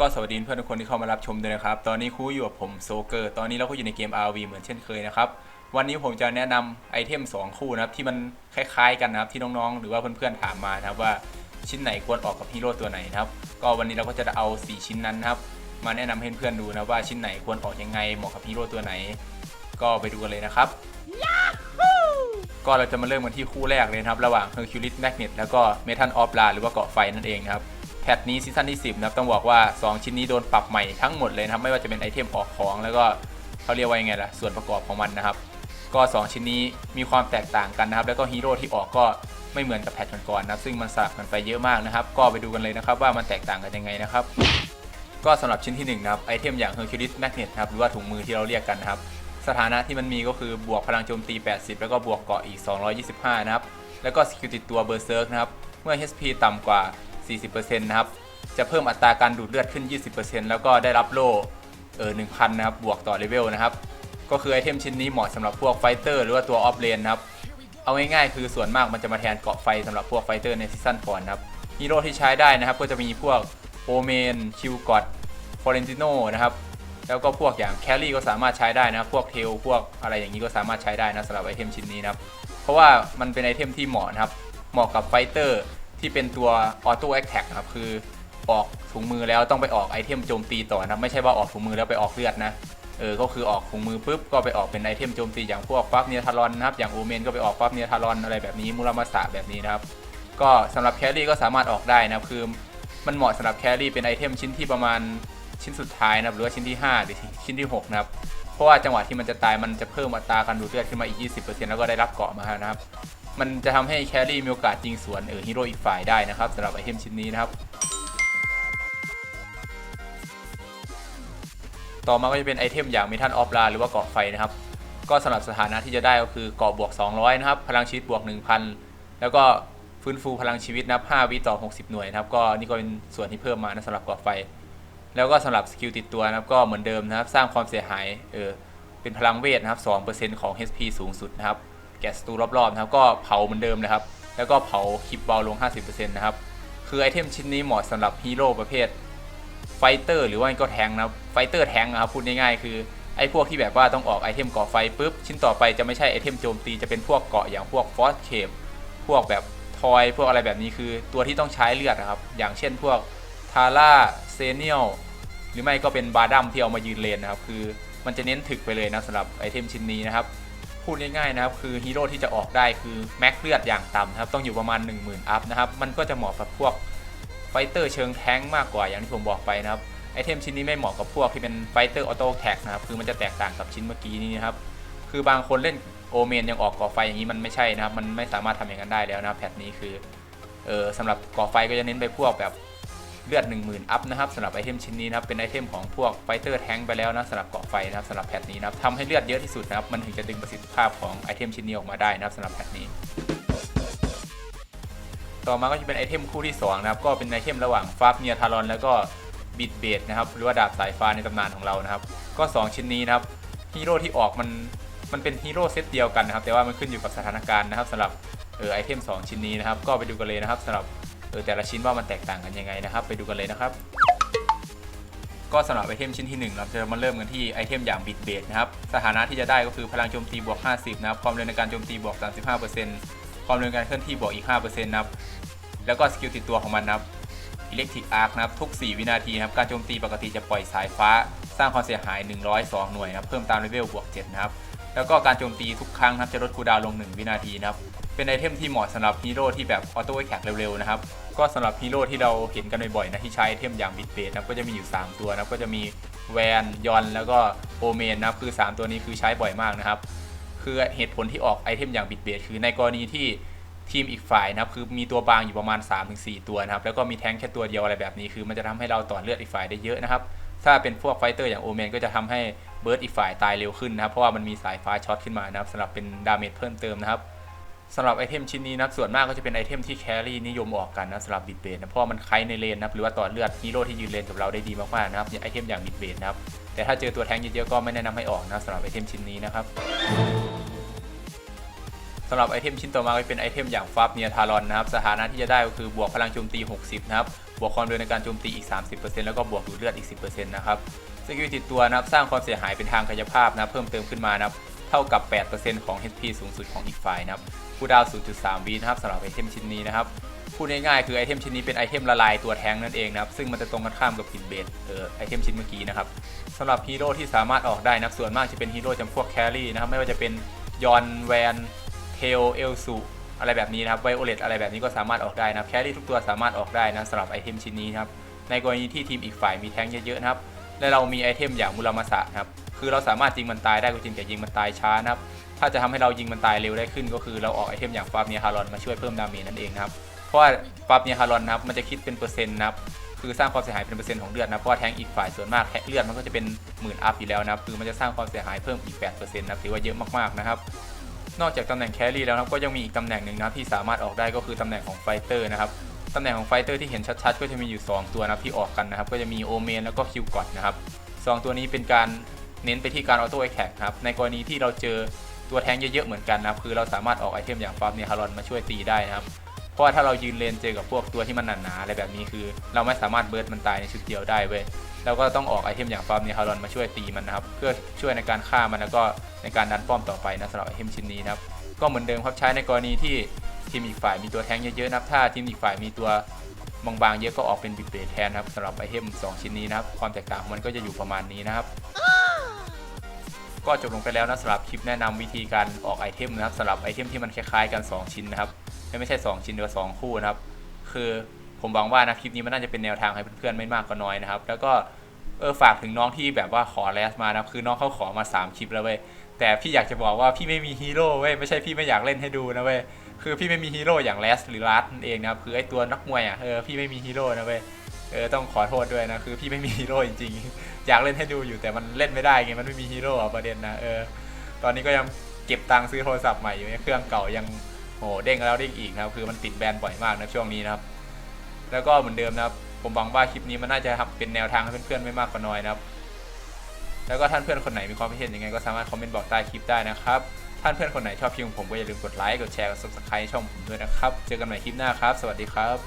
ก็สวัสดีเพื่อนทุกคนที่เข้ามารับชมด้วยนะครับ ตอนนี้ครูอยู่กับผมโซเกอร์ ตอนนี้เราก็อยู่ในเกม RV เหมือนเช่นเคยนะครับ วันนี้ผมจะแนะนำไอเทม 2 คู่นะครับที่มันคล้ายๆกันนะครับที่น้องๆ หรือว่าเพื่อนๆถามมานะครับว่าชิ้นไหนควรออกกับฮีโร่ตัวไหนนะครับ ก็วันนี้เราก็จะเอา 4 ชิ้นนั้นนะครับมาแนะนำให้เพื่อนๆดูนะว่าชิ้นไหนควรออกยังไงเหมาะกับฮีโร่ตัวไหน ก็ไปดูกันเลยนะครับ ก็เราจะมาเริ่มกันที่คู่แรกเลยนะครับระหว่าง Hercules Magnet แล้วก็ Metal of La หรือว่าเกาะไฟนั่นเองนะครับ แพทนี้ซีซั่นที่ 10นะครับต้องบอกว่า 2 ชิ้นนี้โดนปรับใหม่ทั้งหมดเลยนะครับ ไม่ว่าจะเป็นไอเทมออกของแล้วก็เขาเรียกว่ายังไงล่ะส่วนประกอบของมันนะครับ ก็ 2 ชิ้นนี้มีความแตกต่างกันนะครับ แล้วก็ฮีโร่ที่ออกก็ไม่เหมือนกับแพทก่อนๆนะครับ ซึ่งมันสลับกันไปเยอะมากนะครับ ก็ไปดูกันเลยนะครับว่ามันแตกต่างกันยังไงนะครับก็สำหรับชิ้นที่หนึ่งนะครับไอเทมอย่าง Hercules Magnet นะครับหรือว่าถุงมือที่เราเรียกกันนะครับสถานะที่มันมีก็คือบวกพลังโจมตี 80 แล้วก็บวกเกาะอีก 225 นะครับ แล้วก็สกิลติดตัวเบอร์เซิร์กนะครับ เมื่อ HP ต่ำกว่า 40%นะครับ จะเพิ่มอัตราการดูดเลือดขึ้น 20%แล้วก็ได้รับโล่เออ1,000 นะครับ บวกต่อเลเวลนะครับ ก็คือไอเทมชิ้นนี้เหมาะสำหรับพวกไฟเตอร์หรือว่าตัวออฟเลนนะครับ เอาง่ายๆคือส่วนมากมันจะมาแทนเกาะไฟสำหรับพวกไฟเตอร์ในซีซั่นก่อนนะครับฮีโร่ที่ใช้ได้นะครับ ก็จะมีพวกโอเมนคิวกอดฟอเรนติโนนะครับแล้วก็พวกอย่างแคลรี่ก็สามารถใช้ได้นะพวกเทลพวกอะไรอย่างนี้ก็สามารถใช้ได้นะสำหรับไอเทมชิ้นนี้นะครับ เพราะว่ามันเป็นไอเทมที่เหมาะนะครับ เหมาะกับไฟเตอร์ ที่เป็นตัวออโต้แอคแท็กนะครับคือออกถุงมือแล้วต้องไปออกไอเทมโจมตีต่อนะไม่ใช่ว่าออกถุงมือแล้วไปออกเลือดนะเออก็คือออกถุงมือปุ๊บก็ไปออกเป็นไอเทมโจมตีอย่างพวกฟับเนียทารอนนะครับอย่างโอเมนก็ไปออกฟับเนียทารอนอะไรแบบนี้มูรามาสะแบบนี้นะครับก็สำหรับแครี่ก็สามารถออกได้นะครับคือมันเหมาะสำหรับแครี่เป็นไอเทมชิ้นที่ประมาณชิ้นสุดท้ายนะครับหรือว่าชิ้นที่ 5 หรือชิ้นที่ 6 นะครับ เพราะว่าจังหวะที่มันจะตายมันจะเพิ่มอัตราการดูดเลือดขึ้นมาอีก 20%แล้วก็ได้รับเกาะมานะครับ มันจะทำให้แครี่มีโอกาสยิงสวนเออฮีโร่อีกฝ่ายได้นะครับสำหรับไอเทมชิ้นนี้นะครับ ต่อมาก็จะเป็นไอเทมอย่างเมทัลออฟลาหรือว่าเกาะไฟนะครับ ก็สำหรับสถานะที่จะได้ก็คือเกาะบวก 200 นะครับ พลังชีวิตบวก 1,000 แล้วก็ฟื้นฟูพลังชีวิตนับ5วิต่อ 60 หน่วยนะครับ ก็นี่ก็เป็นส่วนที่เพิ่มมานะสำหรับเกาะไฟ แล้วก็สำหรับสกิลติดตัวนะครับ ก็เหมือนเดิมนะครับ สร้างความเสียหาย เออ เป็นพลังเวทนะครับ2%ของ HP สูงสุดนะครับ แกะศัตรูรอบๆนะครับก็เผาเหมือนเดิมนะครับ แล้วก็เผาคลิปเบาลง 50%นะครับ คือไอเทมชิ้นนี้เหมาะสำหรับฮีโร่ประเภทไฟเตอร์หรือว่าก็แทงนะไฟเตอร์แทงนะครับพูดง่ายๆคือไอ้พวกที่แบบว่าต้องออกไอเทมเกาะไฟปุ๊บ ชิ้นต่อไปจะไม่ใช่ไอเทมโจมตีจะเป็นพวกเกาะอย่างพวกฟอสเคปพวกแบบทอยพวกอะไรแบบนี้คือตัวที่ต้องใช้เลือดนะครับ อย่างเช่นพวกทาร่าเซเนียลหรือไม่ก็เป็นบาดัมที่เอามายืนเลนนะครับ คือมันจะเน้นถึกไปเลยนะสำหรับไอเทมชิ้นนี้นะครับ พูดง่ายๆนะครับคือฮีโร่ที่จะออกได้คือแม็กเลือดอย่างต่ำนะครับต้องอยู่ประมาณ 10,000 อัพนะครับมันก็จะเหมาะกับพวกไฟเตอร์เชิงแท้งมากกว่าอย่างที่ผมบอกไปนะครับไอเทมชิ้นนี้ไม่เหมาะกับพวกที่เป็นไฟเตอร์ออโต้แท็กนะครับคือมันจะแตกต่างกับชิ้นเมื่อกี้นี้นะครับคือบางคนเล่นโอเมนยังออกก่อไฟอย่างนี้มันไม่ใช่นะครับมันไม่สามารถทำอย่างนั้นได้แล้วนะแพทนี้คือเออสำหรับก่อไฟก็จะเน้นไปพวกแบบ เลือด 10,000 อัพนะครับสำหรับไอเทมชิ้นนี้นะครับเป็นไอเทมของพวกไฟเตอร์แท้งไปแล้วนะสำหรับเกาะไฟนะครับสำหรับแพทนี้นะครับทำให้เลือดเยอะที่สุดนะครับมันถึงจะดึงประสิทธิภาพของไอเทมชิ้นนี้ออกมาได้นะครับสำหรับแพทนี้ต่อมาก็จะเป็นไอเทมคู่ที่2นะครับก็เป็นไอเทมระหว่างฟาบเนียทารอนแล้วก็บิดเบดนะครับหรือว่าดาบสายฟ้าในตำนานของเรานะครับก็ 2 ชิ้นนี้นะครับฮีโร่ที่ออกมันมันเป็นฮีโร่เซตเดียวกันนะครับแต่ว่ามันขึ้นอยู่กับสถานการณ์นะครับสำหรับเออไอเทม 2 ชิ้นนี้นะครับก็ไปดูกันเลยนะครับสำหรับ เออแต่ละชิ้นว่ามันแตกต่างกันยังไงนะครับ ไปดูกันเลยนะครับ ก็สำหรับไอเทมชิ้นที่ 1 เราจะมาเริ่มกันที่ไอเทมอย่างบิดเบดนะครับสถานะที่จะได้ก็คือพลังโจมตีบวก 50 นะครับความเร็วในการโจมตีบวก 35%ความเร็วในการเคลื่อนที่บวกอีก 5%นะครับแล้วก็สกิลติดตัวของมันนะครับอิเล็กทริกอาร์คนะครับทุก 4 วินาทีนะครับการโจมตีปกติจะปล่อยสายฟ้า สร้างความเสียหาย 102 หน่วยนะครับเพิ่มตามเลเวลบวก 7 นะครับ แล้วก็การโจมตีทุกครั้งนะครับจะลดคูดาวน์ลง 1 วินาทีนะครับ เป็นไอเทมที่เหมาะสำหรับฮีโร่ที่แบบออโต้แท็กเร็วๆนะครับ ก็สำหรับฮีโร่ที่เราเห็นกันบ่อยๆนะที่ใช้ไอเทมอย่างบิดเบดนะก็จะมีอยู่ 3 ตัวนะก็จะมีแวนยอนแล้วก็โอเมนนะครับคือ 3 ตัวนี้คือใช้บ่อยมากนะครับ คือเหตุผลที่ออกไอเทมอย่างบิดเบดคือในกรณีที่ทีมอีกฝ่ายนะครับคือมีตัวบางอยู่ประมาณ 3-4 ตัวนะครับแล้วก็มีแท้งแค่ตัวเดียวอะไรแบบนี้คือ มันจะทำให้เราต่อเลือดอีกฝ่ายได้เยอะนะครับ ถ้าเป็นพวกไฟเตอร์อย่างโอเมนก็จะทำให้เบิร์ดอีกฝ่ายตายเร็วขึ้นนะครับ เพราะว่ามันมีสายฟ้าช็อตขึ้นมานะครับสำหรับเป็นดาเมจเพิ่มเติมนะครับสำหรับไอเทมชิ้นนี้นะครับส่วนมากก็จะเป็นไอเทมที่แครี่นิยมออกกันนะสำหรับบิดเบดนะเพราะมันคล้ายในเลนนะหรือว่าต่อเลือดฮีโร่ที่ยืนเลนกับเราได้ดีมากๆนะครับอย่างไอเทมอย่างบิดเบดนะครับแต่ถ้าเจอตัวแท้งเยอะๆก็ไม่แนะนำให้ออกนะสำหรับไอเทมชิ้นนี้นะครับำหรับไอเทมชิ้นต่อมาก็เป็นไอเทมอย่างฟับเนียทารอนนะครับสถานะที่จะได้ก็คือบวกพลังโจมตี 60 นะครับ บวกความเร็วในการโจมตีอีก 30%แล้วก็บวกดูดเลือดอีก 10%นะครับสกิลติดตัวนะครับสร้างความเสียหายเป็นทางกายภาพนะเพิ่มเติมขึ้นมานะครับเท่ากับ 8%ของ HP สูงสุดของอีกฝ่ายนะครับคูลดาว 0.3 วินะครับสำหรับไอเทมชิ้นนี้นะครับพูดง่ายๆคือไอเทมชิ้นนี้เป็นไอเทมละลายตัวแทงนั่นเองนะครับซึ่งมันจะตรงกันข้ามกับพินเบสเออไอเทมชิ้นเมื่อกี้นะครับสำหรับฮีโร่ที่สามารถออกได้นะส่วนมากจะเป็นฮีโร่จำพวกแครี่นะครับไม่ว่าจะเป็นยอนแวน เทลเอลซูอะไรแบบนี้นะครับไวโอเลตอะไรแบบนี้ก็สามารถออกได้นะครับแครี่ทุกตัวสามารถออกได้นะสำหรับไอเทมชิ้นนี้นะครับในกรณีที่ทีมอีกฝ่ายมีแทงเยอะๆนะครับและเรามีไอเทมอย่างมุรามาสะนะครับคือเราสามารถยิงมันตายได้ก็จริงแต่ยิงมันตายช้านะครับถ้าจะทำให้เรายิงมันตายเร็วได้ขึ้น ก็คือเราออกไอเทมอย่างฟาร์มเนียฮารอนมาช่วยเพิ่มดาเมจนั่นเองนะครับเพราะว่าปรับเนียคารอนนะครับมันจะคิดเป็นเปอร์เซ็นต์นะครับคือสร้างความเสียหายเป็นเปอร์เซ็นต์ของเลือดนะเพราะว่าแทงอีกฝ่ายส่วนมากแทงเลือดมันก็จะเป็นหมื่นอัพอยู่แล้วนะคือมันจะสร้างความเสียหายเพิ่มอีก8%นะถือว่าเยอะมากๆนะครับ นอกจากตำแหน่งแครี่แล้วนะครับก็ยังมีอีกตำแหน่งหนึ่งนะที่สามารถออกได้ก็คือตำแหน่งของไฟเตอร์นะครับตำแหน่งของไฟเตอร์ที่เห็นชัดๆ ก็จะมีอยู่ 2 ตัวนะที่ออกกันนะครับก็จะมีโอเมนแล้วก็คิวกอดนะครับสองตัวนี้เป็นการเน้นไปที่การออโต้แท็กครับในกรณีที่เราเจอตัวแทงเยอะๆเหมือนกันนะครับคือเราสามารถออกไอเทมอย่างฟาร์มเนฮารอนมาช่วยตีได้นะครับ เพราะว่าถ้าเรายืนเลนเจอกับพวกตัวที่มันหนาๆอะไรแบบนี้คือ เราไม่สามารถเบิร์ดมันตายในชุดเดียวได้เว้ยเราก็ต้องออกไอเทมอย่างฟาร์มเนฮารอนมาช่วยตีมันนะครับเพื่อช่วยในการฆ่ามันแล้วก็ในการดันป้อมต่อไปนะสำหรับไอเทมชิ้นนี้นะครับก็เหมือนเดิมครับใช้ในกรณีที่ทีมอีกฝ่ายมีตัวแทงเยอะๆนะครับถ้าทีมอีกฝ่ายมีตัวบางๆเยอะก็ออกเป็นบิเบรแทนครับสำหรับไอเทมสองชิ้นนี้นะครับความแตกต่างมันก็จะอยู่ประมาณนี้นะครับก็จบลงไปแล้วนะสำหรับคลิปแนะนำวิธีการออกไอเทมนะครับสำหรับไอเทมที่มันคล้ายๆกัน 2 ชิ้นนะครับ ไม่ใช่ 2 ชิ้นหรือว่า2คู่นะครับ คือผมหวังว่านะคลิปนี้มันน่าจะเป็นแนวทางให้เพื่อนๆไม่มากก็น้อยนะครับ แล้วก็เออฝากถึงน้องที่แบบว่าขอแลสมานะค,คือน้องเขาขอมา 3 คลิปแล้วเว้ยแต่พี่อยากจะบอกว่าพี่ไม่มีฮีโร่เว้ยไม่ใช่พี่ไม่อยากเล่นให้ดูนะเว้ยคือพี่ไม่มีฮีโร่อย่างแลสหรือลัสนั่นเองนะครับคือไอตัวนักมวยอะเออพี่ไม่มีฮีโร่นะเว้ยเออต้องขอโทษด้วยนะคือพี่ไม่มีฮีโร่จริงๆ อยากเล่นให้ดูอยู่แต่มันเล่นไม่ได้ไงมันไม่มีฮีโร่ประเด็นนะเออตอนนี้ก็ยังเก็บตังค์ซื้อโทรศัพท์ใหม่อยู่เครื่องเก่ายัง โอ้โหเด้งแล้วเด้งอีกนะครับคือมันติดแบนบ่อยมากนะช่วงนี้นะครับ แล้วก็เหมือนเดิมนะครับ ผมหวังว่าคลิปนี้มันน่าจะทำเป็นแนวทางให้เพื่อนๆไม่มากก็น้อยนะครับ แล้วก็ท่านเพื่อนคนไหนมีความคิดเห็นยังไงก็สามารถคอมเมนต์บอกใต้คลิปได้นะครับท่านเพื่อนคนไหนชอบคลิปของผมก็อย่าลืมกดไลค์กดแชร์กดซับสไครต์ช่องผมด้วยนะครับ เจอกันใหม่คลิปหน้าครับ สวัสดีครับ